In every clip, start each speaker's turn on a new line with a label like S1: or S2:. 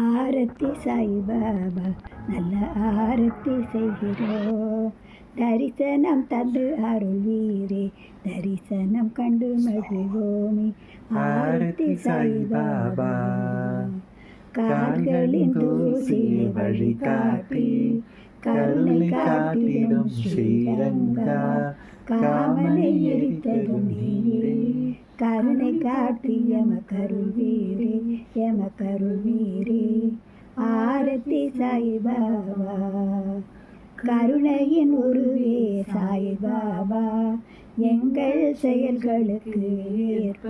S1: ஆரத்தி சாய்பாபா நல்ல ஆரத்தி செய்கிறோம் தரிசனம் தந்து அருள்வீரே தரிசனம் கண்டு மகிழ்வோமே. ஆரத்தி சாய்பாபா கால்களின் தூசியை வழிகாட்டி கருணை காட்டிடும் ஸ்ரீரங்கா காமனை எரித்ததும் நீரே. கருணை காட்டி எம கருள்வீரே எம கருள்வீரே. ஆரத்தி சாய்பாபா கருணையின் உருவே சாய்பாபா. எங்கள் செயல்களுக்கு ஏற்ப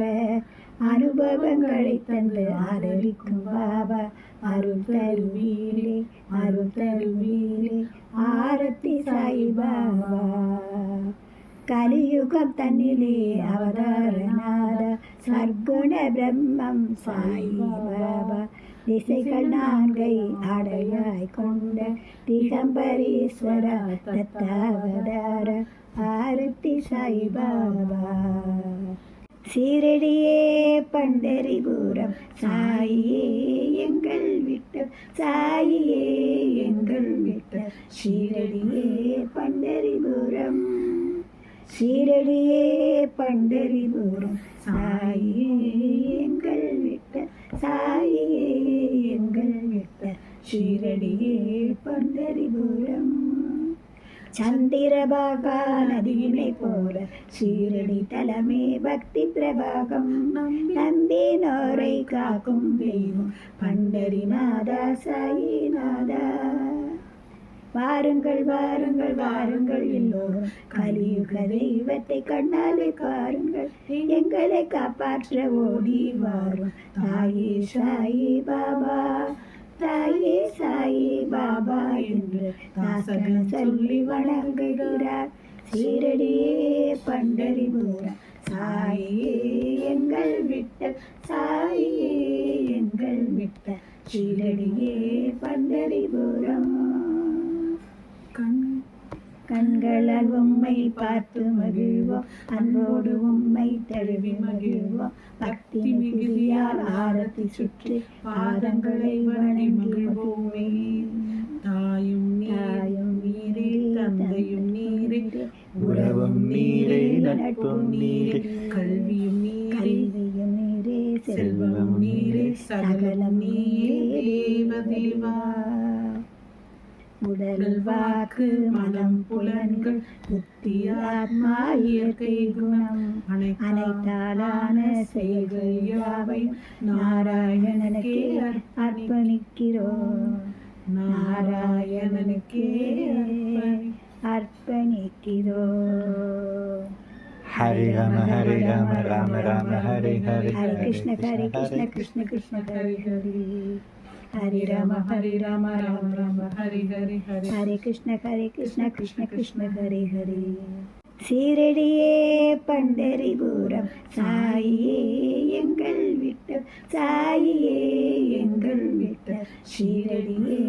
S1: அனுபவங்களை தந்து ஆதரிக்கும் பாபா. அருள் தருவீரே அருள் தருவீரே. ஆரத்தி சாய்பாபா. கலியுகம் தன்னிலே அவதாரநாத சர்க்குண பிரம்மம் சாய் பாபா திசைகள் நான்கை அடையாய் கொண்ட திகம்பரீஸ்வர தத்தாவதார ஆரத்தி சாய் பாபா சீரடியே பண்டரிபுரம் சாயே எங்கள் விட்டம் சாயே எங்கள் விட்டம் சீரடியே பண்டரிபுரம் சீரடியே பண்டரிபுரம் சாயே எங்கள் விட்ட சாயே எங்கள் விட்ட சீரடியே பண்டரிபுரம் சந்திரபாகா நதியினை போல சீரடி தலமே பக்தி பிரபாகம். நம்பினோரை காக்கும் தெய்வம் பண்டரிநாதா சாயிநாதா வாருங்கள் வாருங்கள் வாருங்கள் எல்லோரும். கலியுக தெய்வத்தை கண்ணாலே பாருங்கள். எங்களை காப்பாற்ற ஓடி வாரும் தாயே சாயி பாபா. தாயே சாயி பாபா என்று தாசகன் சொல்லி வணங்குகிறார். சீரடியே பண்டரிபுரம் சாயே எங்கள் விட்ட சாயே எங்கள் விட்ட சீரடியே பண்டரிபுரம் கண் கண்களால் உம்மை பார்த்து மகிழ்வோம். அன்போடு உம்மை தழுவி மகிழ்வோம். பக்தி மிகுதியால் ஆரத்தி சுற்றி பாதங்களை வணங்கி மகிழ்வோமே.
S2: தாயும் நீயும் நீரே தந்தையும் நீரே
S1: உறவும் நீரே நட்பும் நீரே
S2: கல்வியும் நீரே
S1: கல்வியும் நீரே
S2: நீரே சகலம் நீயே தேவதேவா
S1: உடல் வாக்கு மனம் புலன்கள் புத்தி ஆத்மா இயற்கை குணம். அனைத்தாலான செயல்கள் யாவையும் நாராயணனுக்கே அர்ப்பணிக்கிறோம். நாராயணனுக்கே அர்ப்பணிக்கிறோம்.
S3: ஹரி ராம ஹரி ராம ராம ராம ஹரி ஹரி
S1: ஹரே கிருஷ்ண ஹரே கிருஷ்ண கிருஷ்ண கிருஷ்ண ஹரி ஹரி. ஹரி ராம ஹரி ராம ராம ராம
S2: ஹரி ஹரி ஹரி
S1: ஹரே கிருஷ்ண ஹரே கிருஷ்ண கிருஷ்ண கிருஷ்ண ஹரே ஹரே சீரடியே பண்டரிபுரம் சாயே எங்கள் விட்டம் சாயே எங்கள் விட்டம் சீரடியே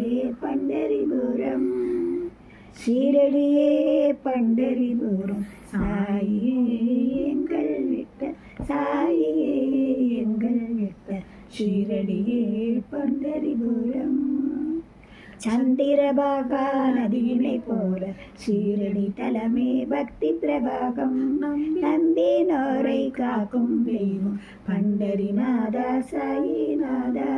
S1: பண்டரிபுரம் சீரடியே பண்டரிபுரம் சாயே எங்கள் விட்டம் சாயே எங்கள் விட்டம் ஷீரடியே பண்டரிபுரம் சந்திரபாகா நதியினை போல சீரடி தலமே பக்தி பிரபாகம். நம்பினோரை காக்கும் தெய்வம் பண்டரிநாதா சாயிநாதா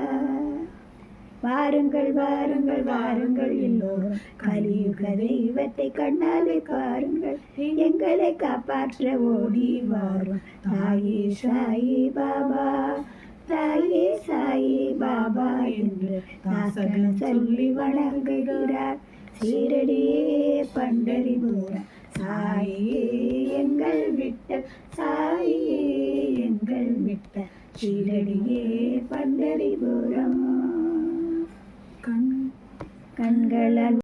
S1: வாருங்கள் வாருங்கள் வாருங்கள் எல்லோரும். கலியுக தெய்வத்தை கண்ணாலே பாருங்கள். எங்களை காப்பாற்ற ஓடி வாரும். தாயே சாயி பாபா. தாயே சாயி பாபா என்று தாசகன் சொல்லி வணங்குகிறார். சீரடியே பண்டரிபுரம் சாயே எங்கள் விட்ட சாயே எங்கள் விட்ட சீரடியே பண்டரிபுரம்
S2: கண்
S1: கண்களால்